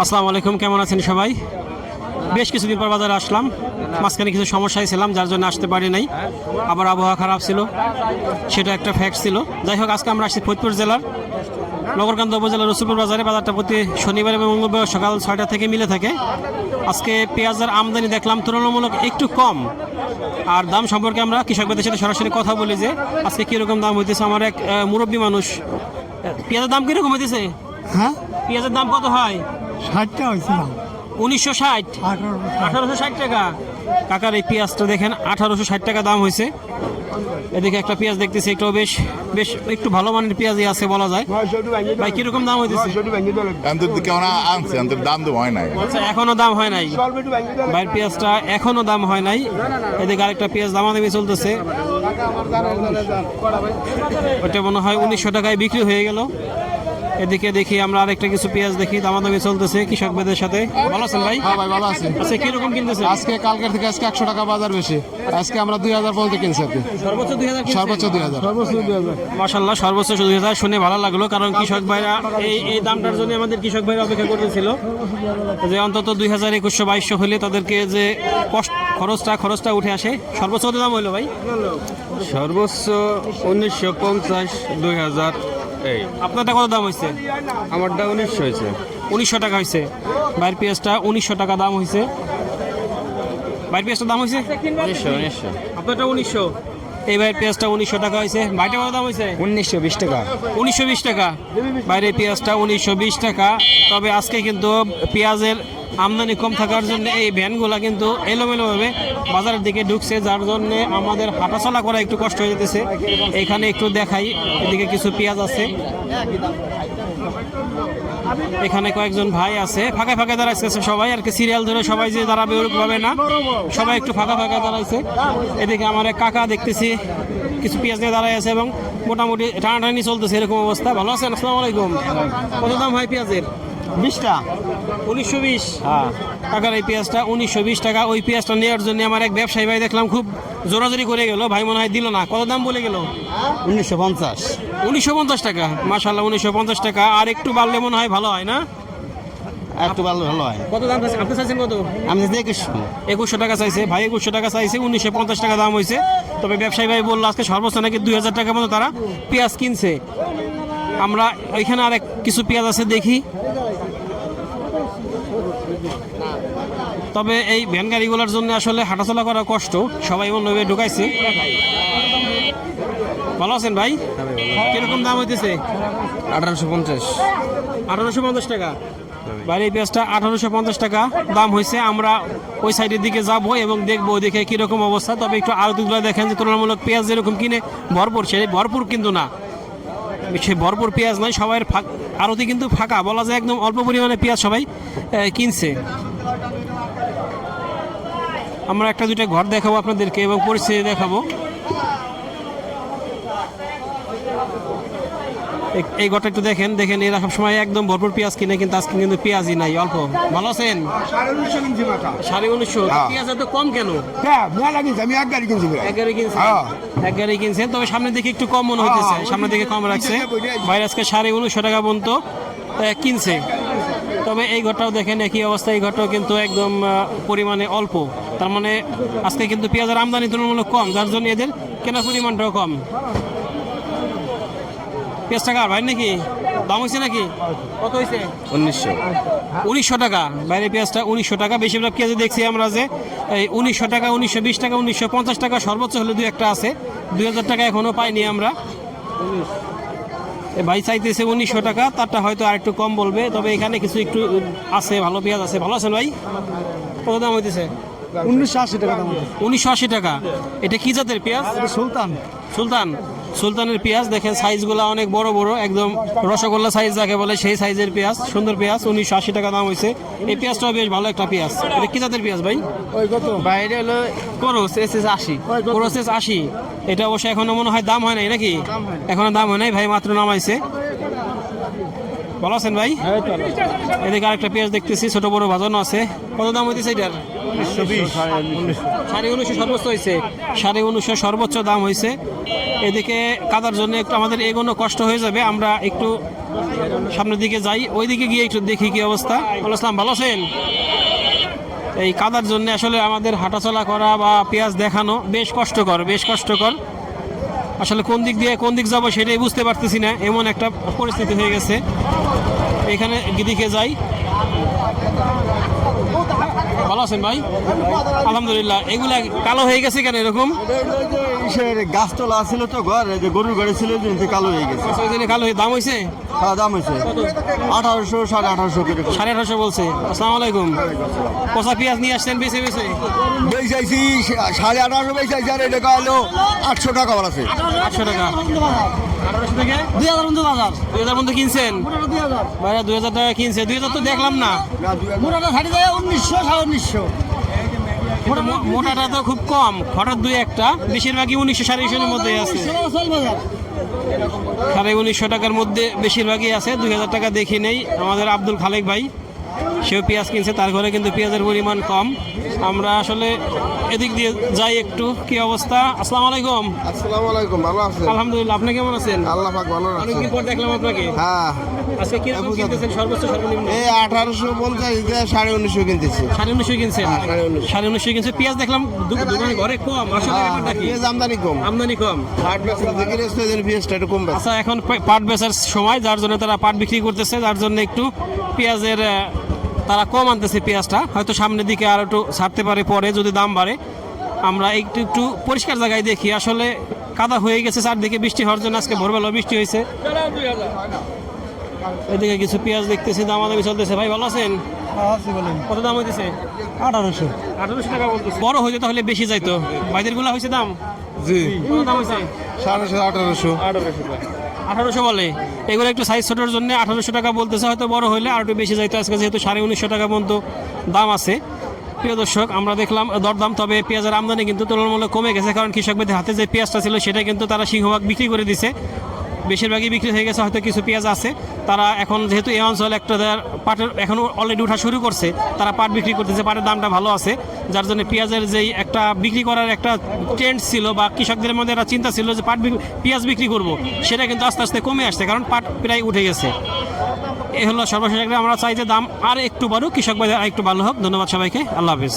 আসসালামু আলাইকুম কেমন আছেন সবাই? বেশ কিছুদিন পর বাজারে আসলাম। মাঝখানে কিছু সমস্যায় ছিলাম যার জন্য আসতে পারি নাই। আবার আবহাওয়া খারাপ ছিল সেটা একটা ফ্যাক্ট ছিল। যাই হোক আজকে আমরা আসছি ফরিদপুর জেলার নগরকান্দা উপজেলার রসুলপুর বাজারে। বাজারটা প্রতি শনিবার এবং মঙ্গলবার সকাল ছয়টা থেকে মিলে থাকে। আজকে পেঁয়াজের আমদানি দেখলাম তুলনামূলক একটু কম। আর দাম সম্পর্কে আমরা কৃষকদের সাথে সরাসরি কথা বলি যে আজকে কীরকম দাম হইতেছে? আমার এক মুরব্বী মানুষ পেঁয়াজের দাম কীরকম হইতেছে? হ্যাঁ? পেঁয়াজের দাম কত হয়? ষাটটা হয়েছিল উনিশশো ষাট। আঠারোশো ষাট। টাকা। কাকার এই পেঁয়াজটা দেখেন আঠারোশো ষাট টাকা দাম হয়েছে। এদিকে একটা পেঁয়াজ দেখতেছি একটু বেশ বেশ একটু ভালো মানের পেঁয়াজই আছে বলা যায়। ভাই কীরকম দাম হইতেছে? আনছে আন্তর দাম তো হয় নাই। আচ্ছা, এখনও দাম হয় নাই। ভাইয়ের পেঁয়াজটা এখনও দাম হয় নাই। এদিকে আরেকটা পেঁয়াজ দামাদামি চলতেছে। ওটা মনে হয় উনিশশো টাকায় বিক্রি হয়ে গেল। এদিকে দেখি আমরা আরেকটা কিছু পেঁয়াজ দেখি দামাদামি চলতেছে কৃষক ভাইদের সাথে। ভালো আছেন ভাই? হ্যাঁ ভাই ভালো আছি। আচ্ছা কীরকম কিনতেছে আজকে কালকের থেকে আজকে একশো টাকা বাজার বেশি। আজকে আমরা দুই হাজার বলতে কিনছি আর কি। সর্বোচ্চ দুই হাজার সর্বোচ্চ দুই হাজার। মাসাল্লাহ সর্বোচ্চ দুই হাজার। শুনে ভালো লাগল কারণ কৃষক ভাইরা এই এই দামটার জন্য আমাদের কৃষক ভাইরা অপেক্ষা করতেছিল। যে অন্তত দুই হাজার একুশশো বাইশশো হলে তাদেরকে যে কষ্ট খরচটা খরচটা উঠে আসে। সর্বোচ্চ দাম হইল ভাই? সর্বোচ্চ উনিশশো পঞ্চাশ দুই হাজার। এই। আপনারটা কত দাম হয়েছে আমারটা উনিশশো হয়েছে উনিশশো টাকা হয়েছে বাইর পেঁয়াজটা উনিশশো টাকা দাম হয়েছে বাইর পেঁয়াজটার দাম হয়েছে উনিশশো উনিশশো। আপনারটা উনিশশো। এই বাইরের পেঁয়াজটা উনিশশো টাকা হয়েছে বাইটা কত দাম হয়েছে উনিশশো বিশ টাকা। উনিশশো বিশ টাকা। বাইরে পেঁয়াজটা উনিশশো বিশ টাকা। তবে আজকে কিন্তু পেঁয়াজের আমদানি কম থাকার জন্য এই ভ্যানগুলো কিন্তু এলোমেলোভাবে বাজারের দিকে ঢুকছে, যার জন্য আমাদের হাঁটাচলা করা একটু কষ্ট হয়ে যেতেছে। এখানে একটু দেখাই, এদিকে কিছু পেঁয়াজ আছে। এখানে কয়েকজন ভাই আছে। ফাঁকা ফাঁকা দাঁড়াইছে সবাই, আর কি সিরিয়াল ধরে সবাই যে দাঁড়াবে ওরকম ভাবে না, সবাই একটু ফাঁকা ফাঁকা দাঁড়াইছে। এদিকে আমার এক কাকা দেখতেছি, কিছু পেঁয়াজ নিয়ে দাঁড়াই আছে এবং মোটামুটি টানাটানি চলতেছে এরকম অবস্থা। ভালো আছেন? আসসালামু আলাইকুম। কত দাম হয় পেঁয়াজের? বিশটা? উনিশশো বিশ। টাকার এই পেঁয়াজটা উনিশশো বিশ টাকা। ওই পেঁয়াজটা নেওয়ার জন্য আমার এক ব্যবসায়ী ভাই দেখলাম খুব জোরাজোরি করে গেল। ভাই মনে হয় দিল না। কত দাম বলে গেল? উনিশশো পঞ্চাশ। উনিশশো পঞ্চাশ টাকা। মাসাল্লাহ উনিশশো পঞ্চাশ টাকা। আর একটু বাড়লে মনে হয় ভালো হয় না? একটু ভালো ভালো হয়। কত দাম চাইছে? আপনি চাইছেন কত? আমি একুশশো। একুশশো টাকা চাইছে। ভাই একুশশো টাকা চাইছে উনিশশো পঞ্চাশ টাকা দাম হয়েছে তবে ব্যবসায়ী ভাই বলল আজকে সর্বোচ্চ নাকি দুই হাজার টাকা মতো তারা পেঁয়াজ কিনছে। আমরা ওইখানে আর এক কিছু পেঁয়াজ আছে দেখি। তবে এই ভ্যান গাড়িগুলোর জন্য আসলে হাঁটাচলা করা কষ্ট। সবাই অন্যভাবে ঢুকাইছে। ভালো আছেন ভাই? কীরকম দাম হইতেছে? আঠারোশো পঞ্চাশ। আঠারোশো পঞ্চাশ টাকা। বাইরে পেঁয়াজটা আঠারোশো পঞ্চাশ টাকা। দাম হয়েছে আমরা ওই সাইডের দিকে যাব এবং দেখব দেখে কীরকম অবস্থা। তবে একটু আরতিগুলো দেখেন যে তুলনামূলক পেঁয়াজ যেরকম কিনে ভরপুর। সে ভরপুর কিন্তু না। সে ভরপুর পেঁয়াজ নয় সবাই আরতি কিন্তু ফাঁকা। বলা যায় একদম অল্প পরিমাণে পেঁয়াজ সবাই কিনছে। আমরা একটা দুইটা ঘর দেখাবো আপনাদেরকে এবং পরিস্থিতি দেখাবো। এই- ঘরটা একটু দেখেন দেখেন এরা সময় একদম ভরপুর পেঁয়াজ কিনে কিন্তু আজকে কিন্তু পেঁয়াজই নাই অল্প। ভালো আছেন? সাড়ে উনিশশো। পেঁয়াজ এত কম কেন? হ্যাঁ আমি এক গাড়ি কিনছি এক গাড়ি কিনছেন? হ্যাঁ। এক গাড়ি কিনছেন তবে সামনে দিকে একটু কম মনে হইতেছে সামনে দিকে কম রাখছে। বাইরে আজকে সাড়ে উনিশশো টাকা পর্যন্ত কিনছে। তবে এই ঘরটাও দেখেন একই অবস্থা। এই ঘরটাও কিন্তু একদম পরিমাণে অল্প। তার মানে আজকে কিন্তু পেঁয়াজের আমদানি তুলনামূলক কম যার জন্য এদের কেনার পরিমাণটাও কম। পেঁয়াজ টাকা ভাই নাকি? দাম হয়েছে নাকি? কত হয়েছে? উনিশশো। উনিশশো টাকা। বাইরে পেঁয়াজটা উনিশশো টাকা। বেশিরভাগ পেঁয়াজে দেখছি আমরা যে এই উনিশশো টাকা উনিশশো বিশ টাকা উনিশশো পঞ্চাশ টাকা সর্বোচ্চ হলে দুই একটা আছে। দুই হাজার টাকা এখনও পাইনি আমরা। ভাই চাইতেছে উনিশশো টাকা তারটা হয়তো আর একটু কম বলবে তবে এখানে কিছু একটু আছে ভালো পেঁয়াজ আছে। ভালো আছেন ভাই? কত দাম হইতেছে? উনিশশো আশি টাকা দাম উনিশশো আশি টাকা। এটা কি জাতের পেঁয়াজ? সুলতান। সুলতান। সুলতানের পেঁয়াজ দেখেন সাইজগুলো অনেক বড় বড় একদম রসগোল্লা সাইজ যাকে বলে সেই সাইজের পেঁয়াজ সুন্দর পেঁয়াজ উনিশশো আশি টাকা দাম হয়েছে এই পেঁয়াজটাও বেশ ভালো একটা পেঁয়াজ। এটা কি জাতের পেঁয়াজ ভাই? বাইরে হলো করস এস এস আশি। প্রসেস আশি। এটা অবশ্য এখনও মনে হয় দাম হয় নাই নাকি? এখনও দাম হয় নাই ভাই মাত্র নামাইছে। ভালো আছেন ভাই? এদিকে আরেকটা পেঁয়াজ দেখতেছি ছোট বড় ভাজানো আছে। কত দাম হইতেছে এটার? সাড়ে উনিশশো। সর্বোচ্চ হয়েছে সাড়ে উনিশশো সর্বোচ্চ দাম হয়েছে এদিকে কাদার জন্য একটু আমাদের এগোনো কষ্ট হয়ে যাবে। আমরা একটু সামনের দিকে যাই ওই দিকে গিয়ে একটু দেখি কি অবস্থা। ওয়ালাইকুম আসসালাম ভালো আছেন? এই কাদার জন্য আসলে আমাদের হাঁটাচলা করা বা পেঁয়াজ দেখানো বেশ কষ্টকর বেশ কষ্টকর। আসলে কোন দিক দিয়ে কোন দিক যাব সেটাই বুঝতে পারতেছি না, এমন একটা পরিস্থিতি হয়ে গেছে। এখানে দিকে যাই। ভালো আছেন ভাই? আলহামদুলিল্লাহ। এগুলা কালো হয়ে গেছে কেন এরকম? গাছতলা ছিল তো ঘর যে গরুর গাড়ি ছিল যে কালো হয়ে গেছে। ওই জন্য কালো হয়ে দাম হয়েছে? হ্যাঁ দাম হয়েছে। আঠারোশো সাড়ে আঠারোশো করে সাড়ে আঠারোশো বলছে। আসসালামু আলাইকুম। পচা পেঁয়াজ নিয়ে আসছেন বেছে বেছে? বেচাইছি সাড়ে আঠারোশো বেচাইছি আর এটা হলো আটশো টাকা বলা আছে। আটশো টাকা। দুই হাজার বাজার। দুই হাজার কিনছেন? দুই টাকা কিনছে। দুই হাজার তো দেখলাম না। উনিশশো সাড়ে উনিশশো। মো- মোটাটা তো খুব কম। হঠাৎ দুই একটা। বেশিরভাগই উনিশশো সাড়ে উনিশের মধ্যে আছে। সাড়ে উনিশশো টাকার মধ্যে বেশিরভাগই আছে। দুই হাজার টাকা দেখি নেই। আমাদের আব্দুল খালেক ভাই, সেও পেঁয়াজ কিনছে। তার ঘরে কিন্তু পেঁয়াজের পরিমাণ কম। আমরা আসলে এদিক দিয়ে যাই একটু কি অবস্থা? আসসালামু আলাইকুম। আসসালামু আলাইকুম ভালো আছেন? আলহামদুলিল্লাহ আপনি কেমন আছেন? আল্লাহ পাক ভালো রাখছে অনেকদিন পর দেখলাম আপনাকে। হ্যাঁ। আজকে কীরকম কিনতেছেন? সর্বোচ্চ সর্বনিম্ন? এই আঠারোশো পঞ্চাশ সাড়ে উনিশশো কিনতেছি। সাড়ে উনিশশো কিনছেন? সাড়ে উনিশশো। সাড়ে উনিশশো কিনছে পেঁয়াজ দেখলাম দোকানে ঘরে কম। আসলে ব্যাপারটা কি? পেঁয়াজ আমদানি কম। আমদানি কম। আট বছর থেকে রেস্ট হয়ে গেলে পেঁয়াজটা একটু কম। আচ্ছা এখন পাট বেচার সময় যার জন্য তারা পাট বিক্রি করতেছে যার জন্য একটু পেঁয়াজের তারা কম আনতেছে পেঁয়াজটা। হয়তো সামনের দিকে আর একটু ছাড়তে পারে পরে যদি দাম বাড়ে। আমরা একটু একটু পরিষ্কার জায়গায় দেখি আসলে কাদা হয়ে গেছে চারদিকে বৃষ্টি হওয়ার জন্য আজকে ভোরবেলা বৃষ্টি হয়েছে। এদিকে কিছু পেঁয়াজ দেখতেছি দাম দামি চলতেছে। ভাই ভালো আছেন? কত দাম হইতেছে? আঠারোশো। আঠারোশো টাকা বলতেছে। বড় হইতে তাহলে বেশি যাইতো। ভাইদেরগুলা হয়েছে দাম? জি। কত দাম হয়েছে সাড়ে সাড়ে আঠারোশো। আঠারোশো বলে। এগুলো একটু সাইজ ছোটোর জন্য আঠারোশো টাকা বলতেছে, হয়তো বড় হলে আর একটু বেশি যাইতো। আজকে যেহেতু সাড়ে উনিশশো টাকা পর্যন্ত দাম আছে। প্রিয় দর্শক, আমরা দেখলাম দরদাম, তবে পেঁয়াজের আমদানি কিন্তু তুলনামূলক কমে গেছে, কারণ কৃষকদের হাতে যে পেঁয়াজটা ছিল, সেটা কিন্তু তারা সিংহভাগ বিক্রি করে দিছে। বেশিরভাগই বিক্রি হয়ে গেছে, হয়তো কিছু পেঁয়াজ আছে। তারা এখন যেহেতু এই অঞ্চল একটা পাটের এখন অলরেডি উঠা শুরু করছে, তারা পাট বিক্রি করতেছে, পাটের দামটা ভালো আছে। যার জন্য পেঁয়াজের যেই একটা বিক্রি করার একটা ট্রেন্ড ছিল বা কৃষকদের মধ্যে একটা চিন্তা ছিল যে পাট পেঁয়াজ বিক্রি করব, সেটা কিন্তু আস্তে আস্তে কমে আসছে, কারণ পাট প্রায় উঠে গেছে। এ হলো সর্বশেষ আমরা চাই যে দাম আর একটু বাড়ুক, কৃষক বাজার আর একটু ভালো হোক। ধন্যবাদ সবাইকে আল্লাহ হাফিজ।